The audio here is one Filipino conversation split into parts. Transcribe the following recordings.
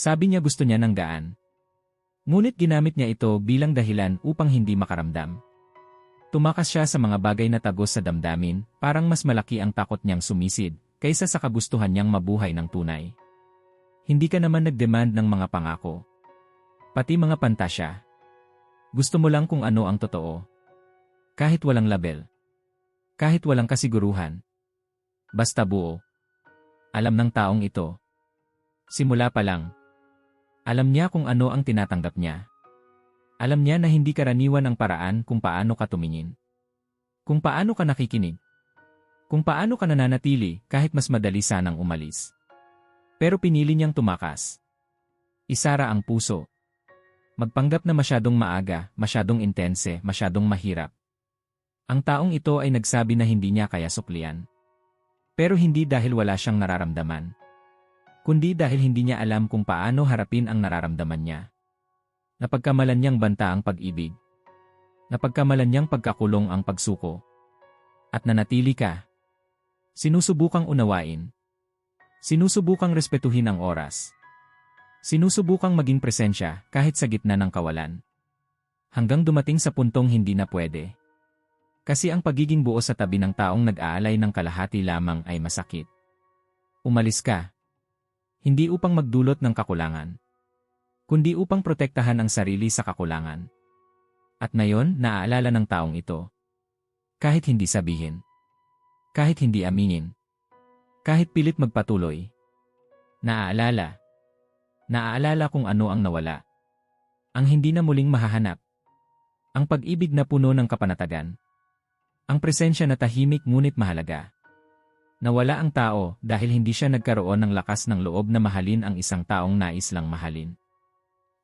Sabi niya gusto niya ng gaan. Ngunit ginamit niya ito bilang dahilan upang hindi makaramdam. Tumakas siya sa mga bagay na tagos sa damdamin, parang mas malaki ang takot niyang sumisid, kaysa sa kagustuhan niyang mabuhay ng tunay. Hindi ka naman nagdemand ng mga pangako. Pati mga pantasya. Gusto mo lang kung ano ang totoo. Kahit walang label. Kahit walang kasiguruhan. Basta buo. Alam ng taong ito. Simula pa lang. Alam niya kung ano ang tinatanggap niya. Alam niya na hindi karaniwan ang paraan kung paano ka tumingin. Kung paano ka nakikinig. Kung paano ka nananatili kahit mas madali sanang umalis. Pero pinili niyang tumakas. Isara ang puso. Magpanggap na masyadong maaga, masyadong intense, masyadong mahirap. Ang taong ito ay nagsabi na hindi niya kaya suklian. Pero hindi dahil wala siyang nararamdaman. Kundi dahil hindi niya alam kung paano harapin ang nararamdaman niya. Napagkamalan niyang banta ang pag-ibig. Napagkamalan niyang pagkakulong ang pagsuko. At nanatili ka. Sinusubukang unawain. Sinusubukang respetuhin ang oras. Sinusubukang maging presensya kahit sa gitna ng kawalan. Hanggang dumating sa puntong hindi na pwede. Kasi ang pagiging buo sa tabi ng taong nag-aalay ng kalahati lamang ay masakit. Umalis ka. Hindi upang magdulot ng kakulangan kundi upang protektahan ang sarili sa kakulangan. At ngayon, naaalala ng taong ito. Kahit hindi sabihin. Kahit hindi aminin. Kahit pilit magpatuloy. Naaalala. Naaalala kung ano ang nawala. Ang hindi na muling mahahanap. Ang pag-ibig na puno ng kapanatagan. Ang presensya na tahimik ngunit mahalaga. Nawala ang tao dahil hindi siya nagkaroon ng lakas ng loob na mahalin ang isang taong nais lang mahalin.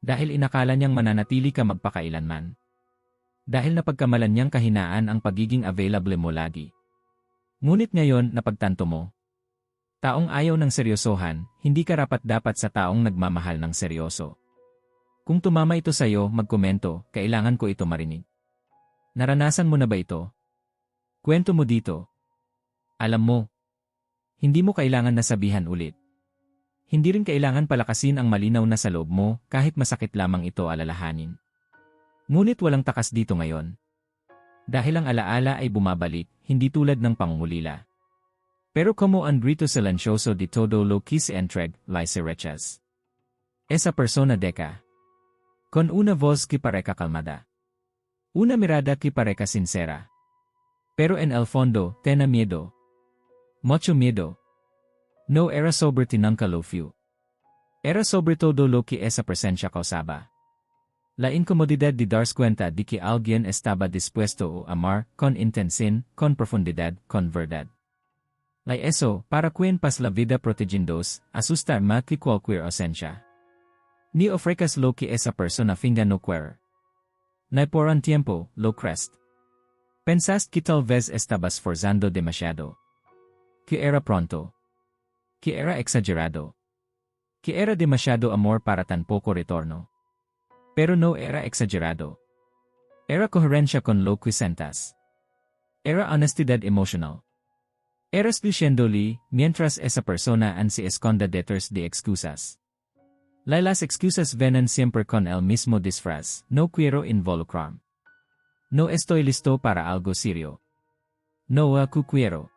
Dahil inakala niyang mananatili ka magpakailanman. Dahil napagkamalan niyang kahinaan ang pagiging available mo lagi. Ngunit ngayon napagtanto mo. Taong ayaw ng seryosohan, hindi ka rapat dapat sa taong nagmamahal ng seryoso. Kung tumama ito sa iyo, magkomento, kailangan ko ito marinig. Naranasan mo na ba ito? Kwento mo dito. Alam mo, hindi mo kailangan nasabihan ulit. Hindi rin kailangan palakasin ang malinaw na sa loob mo kahit masakit lamang ito alalahanin. Ngunit walang takas dito ngayon. Dahil ang alaala ay bumabalik, hindi tulad ng pangungulila. Pero como andrito silencioso di todo lo quise entreg, lice. Esa persona deca. Con una voz que pareka calmada. Una mirada que pareka sincera. Pero en el fondo, tena miedo. Mucho miedo. No era sobre tinangka lo few. Era sobre todo lo que esa presencia causaba. La incomodidad de darse cuenta de que alguien estaba dispuesto a amar con intención, con profundidad, con verdad. La eso, para quien pas la vida protegiéndose, asusta más que cualquier ausencia. Ni ofrecas lo que esa persona finga no querer. Na por un tiempo, lo crest. Pensaste que tal vez estabas forzando demasiado. Que era pronto. Que era exagerado. Que era demasiado amor para tan poco retorno. Pero no era exagerado. Era coherencia con lo que sentas. Era honestidad emotional. Eras diciéndole, mientras esa persona an se esconda detrás de excusas. Las excusas vienen siempre con el mismo disfraz, no quiero involucrar. No estoy listo para algo serio. No aku quiero.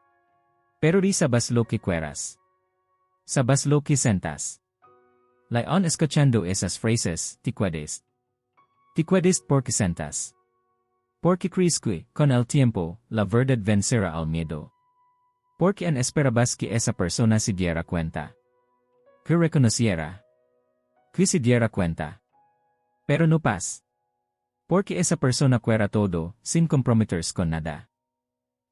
Pero risabas lo que quieras. Sabas lo que sentas. Laon escuchando esas phrases, ti puedes. Ti puedes porque sentas. Porque crisque, con el tiempo, la verdad vencerá al miedo. Porque en esperabas que esa persona se diera cuenta. Que reconociera. Que se diera cuenta. Pero no pas. Porque esa persona cuera todo, sin comprometerse con nada.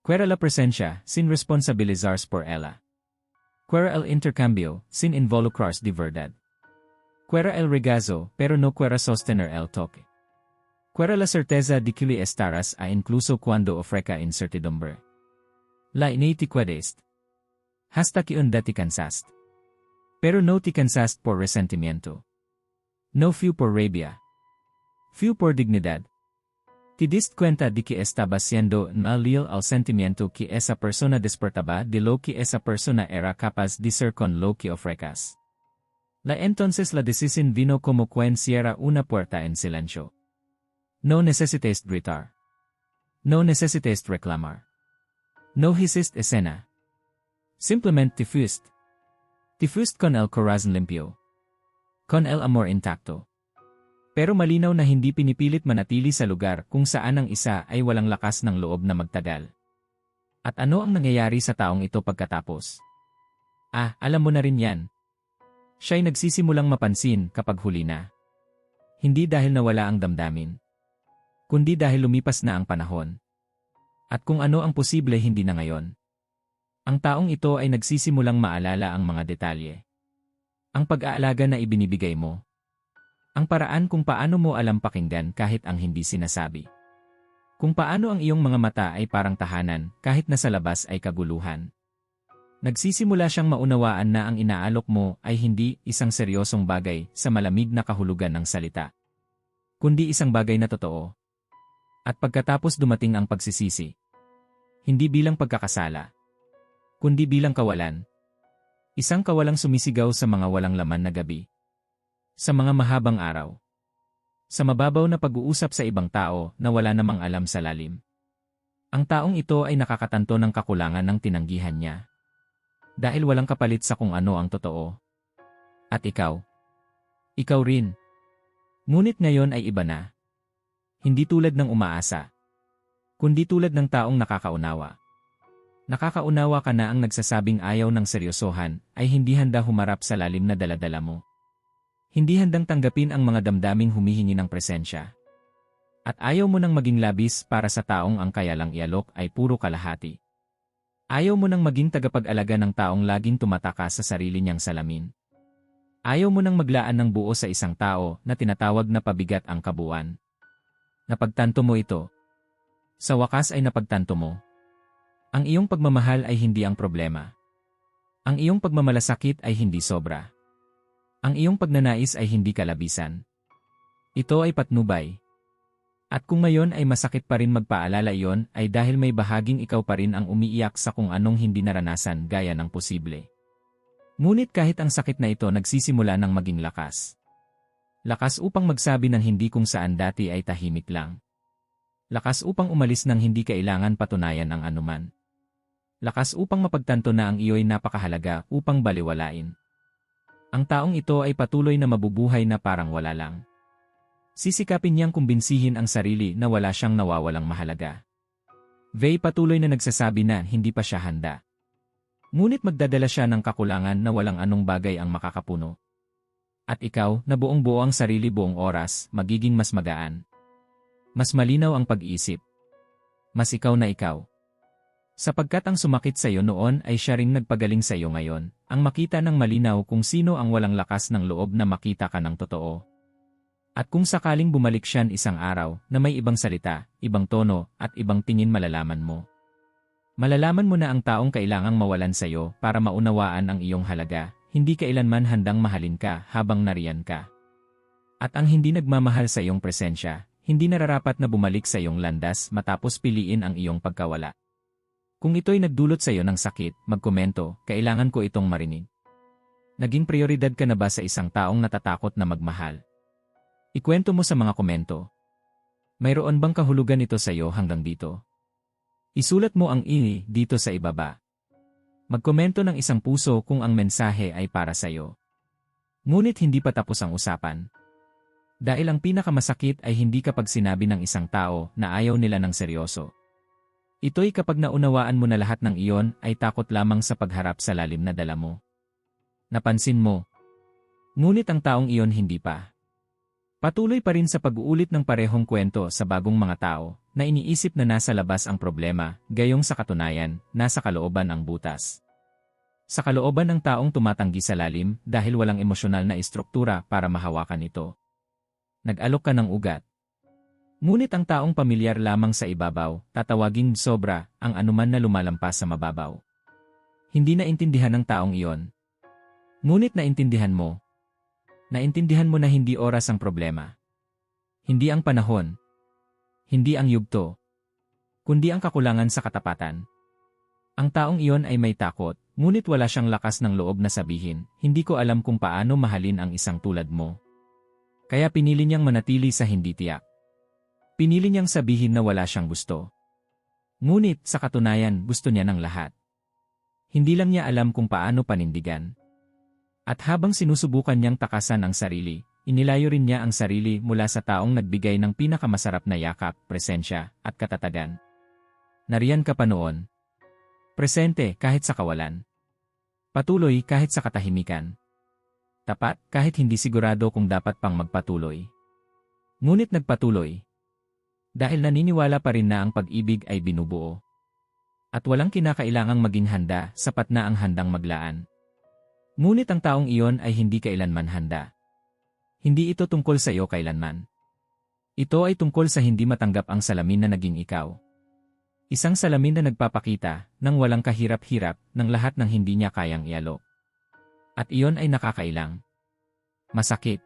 Cuera la presencia, sin responsabilizarse por ella. Quera el intercambio, sin involucrarse de verdad. Quera el regazo, pero no quera sostener el toque. Quera la certeza de que le estarás a incluso cuando ofrezca incertidumbre. La initi quedest. Hasta que un ti cansaste. Pero no te cansaste por resentimiento. No fue por rabia. Fue por dignidad, Te diste cuenta de que estaba siendo malil al sentimiento que esa persona despertaba de lo que esa persona era capaz de ser con lo que ofrecas. La entonces la decisión vino como quien cierra una puerta en silencio. No necesites gritar. No necesites reclamar. No hiciste escena. Simplemente te fuiste. Te fuiste con el corazón limpio. Con el amor intacto. Pero malinaw na hindi pinipilit manatili sa lugar kung saan ang isa ay walang lakas ng loob na magtagal. At ano ang nangyayari sa taong ito pagkatapos? Ah, alam mo na rin yan. Siya'y nagsisimulang mapansin kapag huli na. Hindi dahil nawala ang damdamin. Kundi dahil lumipas na ang panahon. At kung ano ang posible hindi na ngayon. Ang taong ito ay nagsisimulang maalala ang mga detalye. Ang pag-aalaga na ibinibigay mo, ang paraan kung paano mo alam pakinggan kahit ang hindi sinasabi. Kung paano ang iyong mga mata ay parang tahanan kahit nasa labas ay kaguluhan. Nagsisimula siyang maunawaan na ang inaalok mo ay hindi isang seryosong bagay sa malamig na kahulugan ng salita. Kundi isang bagay na totoo. At pagkatapos dumating ang pagsisisi. Hindi bilang pagkakasala. Kundi bilang kawalan. Isang kawalang sumisigaw sa mga walang laman na gabi. Sa mga mahabang araw. Sa mababaw na pag-uusap sa ibang tao na wala namang alam sa lalim. Ang taong ito ay nakakatanto ng kakulangan ng tinanggihan niya. Dahil walang kapalit sa kung ano ang totoo. At ikaw? Ikaw rin. Ngunit ngayon ay iba na. Hindi tulad ng umaasa. Kundi tulad ng taong nakakaunawa. Nakakaunawa ka na ang nagsasabing ayaw ng seryosohan ay hindi handa humarap sa lalim na daladala mo. Hindi handang tanggapin ang mga damdaming humihingi ng presensya. At ayaw mo nang maging labis para sa taong ang kaya lang ialok ay puro kalahati. Ayaw mo nang maging tagapag-alaga ng taong laging tumataka sa sarili niyang salamin. Ayaw mo nang maglaan ng buo sa isang tao na tinatawag na pabigat ang kabuuan. Napagtanto mo ito. Sa wakas ay napagtanto mo. Ang iyong pagmamahal ay hindi ang problema. Ang iyong pagmamalasakit ay hindi sobra. Ang iyong pagnanais ay hindi kalabisan. Ito ay patnubay. At kung ngayon ay masakit pa rin magpaalala iyon ay dahil may bahaging ikaw pa rin ang umiiyak sa kung anong hindi naranasan gaya ng posible. Ngunit kahit ang sakit na ito nagsisimula ng maging lakas. Lakas upang magsabi ng hindi kung saan dati ay tahimik lang. Lakas upang umalis ng hindi kailangan patunayan ang anuman. Lakas upang mapagtanto na ang iyo'y napakahalaga upang baliwalain. Ang taong ito ay patuloy na mabubuhay na parang wala lang. Sisikapin niyang kumbinsihin ang sarili na wala siyang nawawalang mahalaga. Vey patuloy na nagsasabi na hindi pa siya handa. Ngunit magdadala siya ng kakulangan na walang anong bagay ang makakapuno. At ikaw, na buong buo ang sarili buong oras, magiging mas magaan. Mas malinaw ang pag-iisip. Mas ikaw na ikaw. Sapagkat ang sumakit sa iyo noon ay siya ring nagpagaling sa iyo ngayon, ang makita ng malinaw kung sino ang walang lakas ng loob na makita ka ng totoo. At kung sakaling bumalik siyan isang araw na may ibang salita, ibang tono, at ibang tingin malalaman mo. Malalaman mo na ang taong kailangang mawalan sa iyo para maunawaan ang iyong halaga, hindi kailanman handang mahalin ka habang nariyan ka. At ang hindi nagmamahal sa iyong presensya, hindi nararapat na bumalik sa iyong landas matapos piliin ang iyong pagkawala. Kung ito'y nagdulot sa iyo ng sakit, magkomento, kailangan ko itong marinig. Naging prioridad ka na ba sa isang taong natatakot na magmahal? Ikwento mo sa mga komento. Mayroon bang kahulugan ito sa iyo hanggang dito? Isulat mo ang ini dito sa ibaba. Magkomento ng isang puso kung ang mensahe ay para sa iyo. Ngunit hindi pa tapos ang usapan. Dahil ang pinakamasakit ay hindi kapag sinabi ng isang tao na ayaw nila ng seryoso. Ito'y kapag naunawaan mo na lahat ng iyon ay takot lamang sa pagharap sa lalim na dala mo. Napansin mo. Ngunit ang taong iyon hindi pa. Patuloy pa rin sa pag-uulit ng parehong kwento sa bagong mga tao na iniisip na nasa labas ang problema, gayong sa katunayan, nasa kalooban ang butas. Sa kalooban ng taong tumatanggi sa lalim dahil walang emosyonal na istruktura para mahawakan ito. Nag-alok ka ng ugat, Ngunit ang taong pamilyar lamang sa ibabaw, tatawagin sobra ang anuman na lumalampas sa mababaw. Hindi naintindihan ng taong iyon. Ngunit naintindihan mo. Naintindihan mo na hindi oras ang problema. Hindi ang panahon. Hindi ang yugto. Kundi ang kakulangan sa katapatan. Ang taong iyon ay may takot, Ngunit wala siyang lakas ng loob na sabihin, hindi ko alam kung paano mahalin ang isang tulad mo. Kaya pinili niyang manatili sa hindi tiyak. Pinili niyang sabihin na wala siyang gusto. Ngunit sa katunayan gusto niya ng lahat. Hindi lang niya alam kung paano panindigan. At habang sinusubukan niyang takasan ang sarili, inilayo rin niya ang sarili mula sa taong nagbigay ng pinakamasarap na yakap, presensya, at katatagan. Nariyan ka pa noon. Presente kahit sa kawalan. Patuloy kahit sa katahimikan. Tapat kahit hindi sigurado kung dapat pang magpatuloy. Ngunit nagpatuloy. Dahil naniniwala pa rin na ang pag-ibig ay binubuo. At walang kinakailangang maging handa, sapat na ang handang maglaan. Ngunit ang taong iyon ay hindi kailanman handa. Hindi ito tungkol sa iyo kailanman. Ito ay tungkol sa hindi matanggap ang salamin na naging ikaw. Isang salamin na nagpapakita, ng walang kahirap-hirap, ng lahat ng hindi niya kayang ialok. At iyon ay nakakailang. Masakit.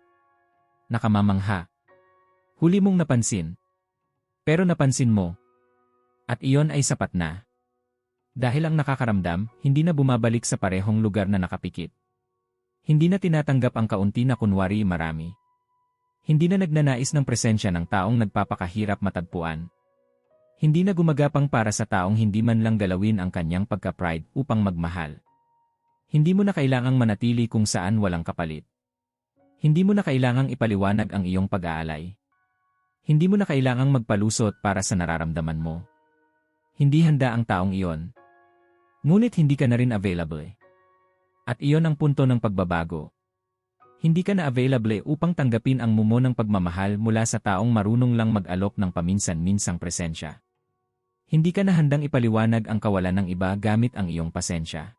Nakamamangha. Huli mong napansin, pero napansin mo. At iyon ay sapat na. Dahil ang nakakaramdam, hindi na bumabalik sa parehong lugar na nakapikit. Hindi na tinatanggap ang kaunti na kunwari marami. Hindi na nagnanais ng presensya ng taong nagpapakahirap matagpuan. Hindi na gumagapang para sa taong hindi man lang galawin ang kanyang pagka-pride upang magmahal. Hindi mo na kailangang manatili kung saan walang kapalit. Hindi mo na kailangang ipaliwanag ang iyong pag-aalay. Hindi mo na kailangang magpalusot para sa nararamdaman mo. Hindi handa ang taong iyon. Ngunit hindi ka na rin available. At iyon ang punto ng pagbabago. Hindi ka na available upang tanggapin ang mumo ng pagmamahal mula sa taong marunong lang mag-alok ng paminsan-minsang presensya. Hindi ka na handang ipaliwanag ang kawalan ng iba gamit ang iyong pasensya.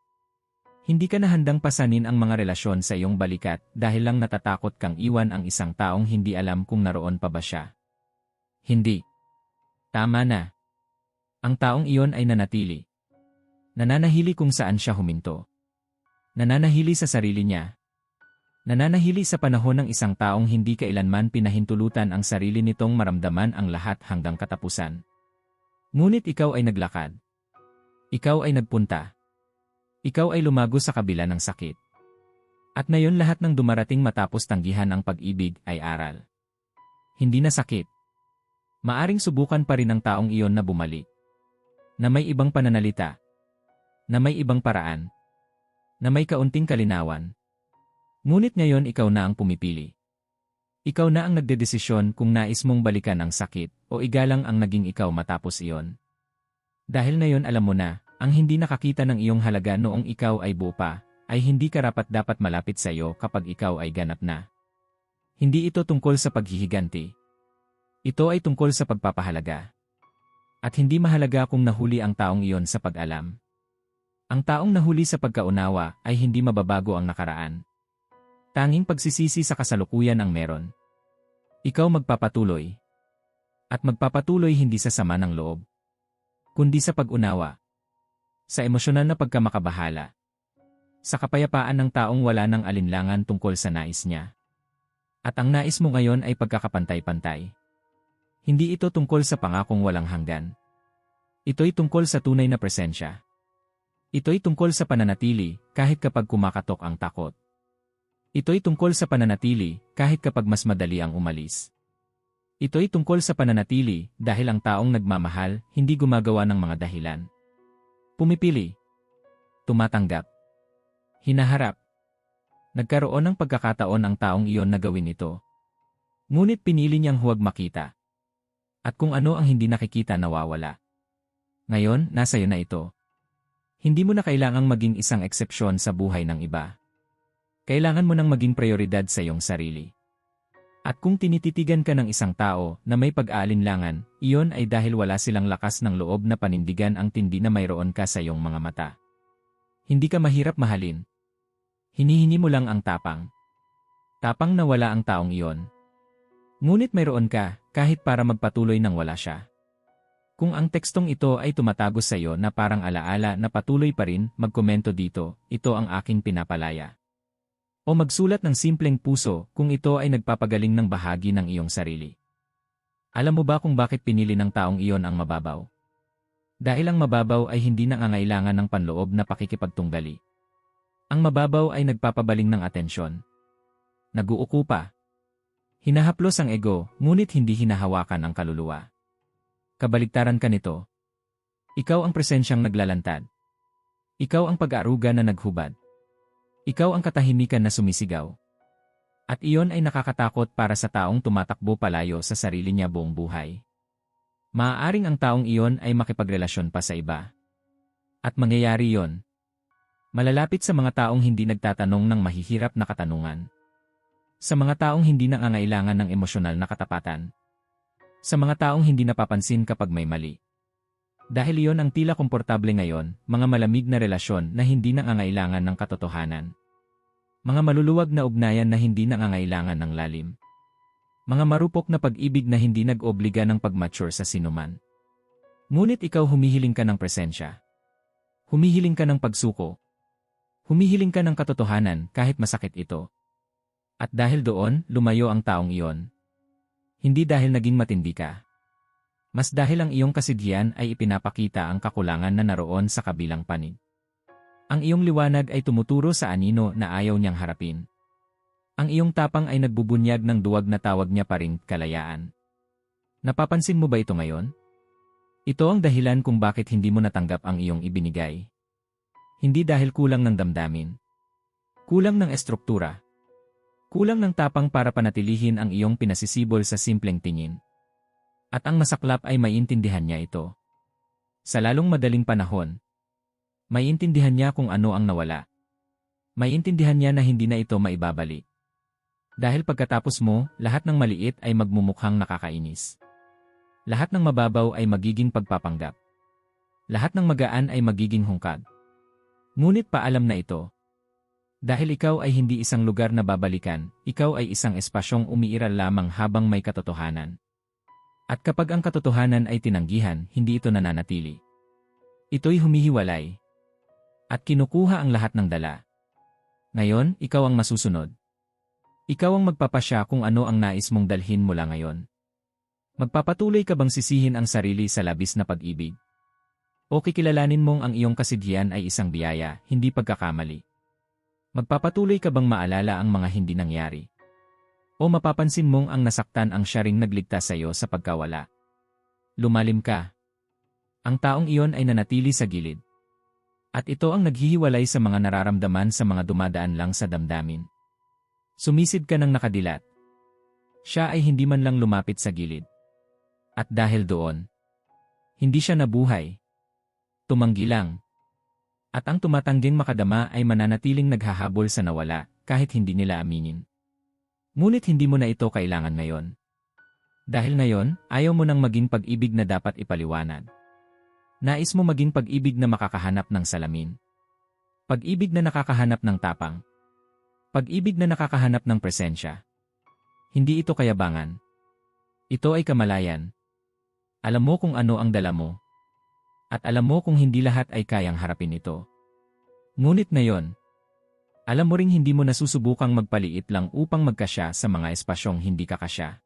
Hindi ka na handang pasanin ang mga relasyon sa iyong balikat dahil lang natatakot kang iwan ang isang taong hindi alam kung naroon pa ba siya. Hindi. Tama na. Ang taong iyon ay nanatili. Nananahili kung saan siya huminto. Nananahili sa sarili niya. Nananahili sa panahon ng isang taong hindi kailanman pinahintulutan ang sarili nitong maramdaman ang lahat hanggang katapusan. Ngunit ikaw ay naglakad. Ikaw ay nagpunta. Ikaw ay lumago sa kabila ng sakit. At ngayon lahat ng dumarating matapos tanggihan ang pag-ibig ay aral. Hindi na sakit. Maaring subukan pa rin ng taong iyon na bumalik. Na may ibang pananalita. Na may ibang paraan. Na may kaunting kalinawan. Ngunit ngayon ikaw na ang pumipili. Ikaw na ang nagdedesisyon kung nais mong balikan ang sakit o igalang ang naging ikaw matapos iyon. Dahil ngayon alam mo na, ang hindi nakakita ng iyong halaga noong ikaw ay buo pa, ay hindi karapat dapat malapit sa iyo kapag ikaw ay ganap na. Hindi ito tungkol sa paghihiganti, ito ay tungkol sa pagpapahalaga. At hindi mahalaga kung nahuli ang taong iyon sa pag-alam. Ang taong nahuli sa pagkaunawa ay hindi mababago ang nakaraan. Tanging pagsisisi sa kasalukuyan ang meron. Ikaw magpapatuloy. At magpapatuloy hindi sa sama ng loob. Kundi sa pag-unawa. Sa emosyonal na pagkamakabahala. Sa kapayapaan ng taong wala ng alinlangan tungkol sa nais niya. At ang nais mo ngayon ay pagkakapantay-pantay. Hindi ito tungkol sa pangakong walang hanggan. Ito'y tungkol sa tunay na presensya. Ito'y tungkol sa pananatili, kahit kapag kumakatok ang takot. Ito'y tungkol sa pananatili, kahit kapag mas madali ang umalis. Ito'y tungkol sa pananatili, dahil ang taong nagmamahal, hindi gumagawa ng mga dahilan. Pumipili. Tumatanggap. Hinaharap. Nagkaroon ng pagkakataon ang taong iyon na gawin ito. Ngunit pinili niyang huwag makita. At kung ano ang hindi nakikita nawawala. Ngayon, nasa iyo na ito. Hindi mo na kailangang maging isang eksepsyon sa buhay ng iba. Kailangan mo nang maging prioridad sa iyong sarili. At kung tinititigan ka ng isang tao na may pag-aalinlangan, iyon ay dahil wala silang lakas ng loob na panindigan ang tindi na mayroon ka sa iyong mga mata. Hindi ka mahirap mahalin. Hinihingi mo lang ang tapang. Tapang na wala ang taong iyon. Ngunit mayroon ka, kahit para magpatuloy nang wala siya. Kung ang tekstong ito ay tumatagos sa iyo na parang alaala na patuloy pa rin, magkomento dito, ito ang aking pinapalaya. O magsulat ng simpleng puso kung ito ay nagpapagaling ng bahagi ng iyong sarili. Alam mo ba kung bakit pinili ng taong iyon ang mababaw? Dahil ang mababaw ay hindi nangangailangan ng panloob na pakikipagtunggali. Ang mababaw ay nagpapabaling ng atensyon. Naguuko pa. Hinahaplos ang ego, ngunit hindi hinahawakan ang kaluluwa. Kabaligtaran ka nito. Ikaw ang presensyang naglalantad. Ikaw ang pag-aaruga na naghubad. Ikaw ang katahimikan na sumisigaw. At iyon ay nakakatakot para sa taong tumatakbo palayo sa sarili niya buong buhay. Maaaring ang taong iyon ay makipagrelasyon pa sa iba. At mangyayari yon. Malalapit sa mga taong hindi nagtatanong ng mahihirap na katanungan. Sa mga taong hindi nangangailangan ng emosyonal na katapatan. Sa mga taong hindi napapansin kapag may mali. Dahil iyon ang tila komportable ngayon, mga malamig na relasyon na hindi nangangailangan ng katotohanan. Mga maluluwag na ugnayan na hindi nangangailangan ng lalim. Mga marupok na pag-ibig na hindi nag-obliga ng pag-mature sa sinuman. Ngunit ikaw humihiling ka ng presensya. Humihiling ka ng pagsuko. Humihiling ka ng katotohanan kahit masakit ito. At dahil doon, lumayo ang taong iyon. Hindi dahil naging matindi ka. Mas dahil ang iyong kasidhian ay ipinapakita ang kakulangan na naroon sa kabilang panig. Ang iyong liwanag ay tumuturo sa anino na ayaw niyang harapin. Ang iyong tapang ay nagbubunyag ng duwag na tawag niya pa ring kalayaan. Napapansin mo ba ito ngayon? Ito ang dahilan kung bakit hindi mo natanggap ang iyong ibinigay. Hindi dahil kulang ng damdamin. Kulang ng estruktura. Kulang ng tapang para panatilihin ang iyong pinasisibol sa simpleng tingin. At ang masaklap ay maintindihan niya ito. Sa lalong madaling panahon, maintindihan niya kung ano ang nawala. Maintindihan niya na hindi na ito maibabalik. Dahil pagkatapos mo, lahat ng maliit ay magmumukhang nakakainis. Lahat ng mababaw ay magiging pagpapanggap. Lahat ng magaan ay magiging hungkag. Ngunit paalam na ito. Dahil ikaw ay hindi isang lugar na babalikan, ikaw ay isang espasyong umiiral lamang habang may katotohanan. At kapag ang katotohanan ay tinanggihan, hindi ito nananatili. Ito'y humihiwalay. At kinukuha ang lahat ng dala. Ngayon, ikaw ang masusunod. Ikaw ang magpapasya kung ano ang nais mong dalhin mula ngayon. Magpapatuloy ka bang sisihin ang sarili sa labis na pag-ibig? O kikilalanin mong ang iyong kasidhian ay isang biyaya, hindi pagkakamali? Magpapatuloy ka bang maalala ang mga hindi nangyari? O mapapansin mong ang nasaktan ang siya ring nagligtas sa iyo sa pagkawala? Lumalim ka. Ang taong iyon ay nanatili sa gilid. At ito ang naghihiwalay sa mga nararamdaman sa mga dumadaan lang sa damdamin. Sumisid ka ng nakadilat. Siya ay hindi man lang lumapit sa gilid. At dahil doon, hindi siya nabuhay. Tumanggi lang. At ang tumatangging makadama ay mananatiling naghahabol sa nawala kahit hindi nila aminin. Ngunit hindi mo na ito kailangan ngayon. Dahil ngayon, ayaw mo nang maging pag-ibig na dapat ipaliwanag. Nais mo maging pag-ibig na makakahanap ng salamin. Pag-ibig na nakakahanap ng tapang. Pag-ibig na nakakahanap ng presensya. Hindi ito kayabangan. Ito ay kamalayan. Alam mo kung ano ang dala mo. At alam mo kung hindi lahat ay kayang harapin ito. Ngunit ngayon, alam mo ring hindi mo nasusubukang magpaliit lang upang magkasya sa mga espasyong hindi ka kasya.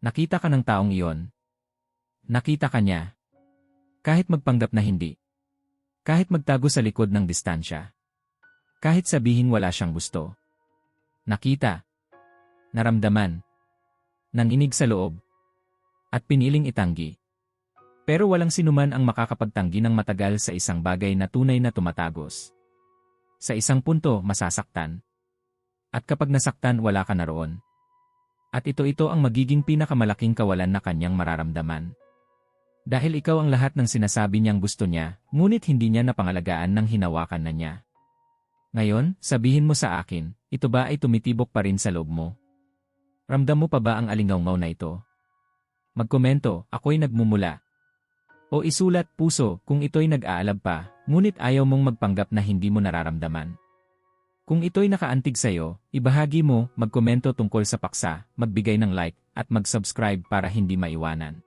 Nakita ka ng taong iyon. Nakita ka niya. Kahit magpanggap na hindi. Kahit magtago sa likod ng distansya. Kahit sabihin wala siyang gusto. Nakita. Naramdaman. Nanginig sa loob. At piniling itanggi. Pero walang sinuman ang makakapagtanggi ng matagal sa isang bagay na tunay na tumatagos. Sa isang punto, masasaktan. At kapag nasaktan, wala ka na roon. At ito-ito ang magiging pinakamalaking kawalan na kanyang mararamdaman. Dahil ikaw ang lahat ng sinasabi niyang gusto niya, ngunit hindi niya napangalagaan ng hinawakan na niya. Ngayon, sabihin mo sa akin, ito ba ay tumitibok pa rin sa loob mo? Ramdam mo pa ba ang alingaw na ito? Magkomento, ako'y nagmumula. O isulat puso kung ito'y nag-aalab pa, ngunit ayaw mong magpanggap na hindi mo nararamdaman. Kung ito'y nakaantig sa'yo, ibahagi mo, magkomento tungkol sa paksa, magbigay ng like, at mag-subscribe para hindi maiwanan.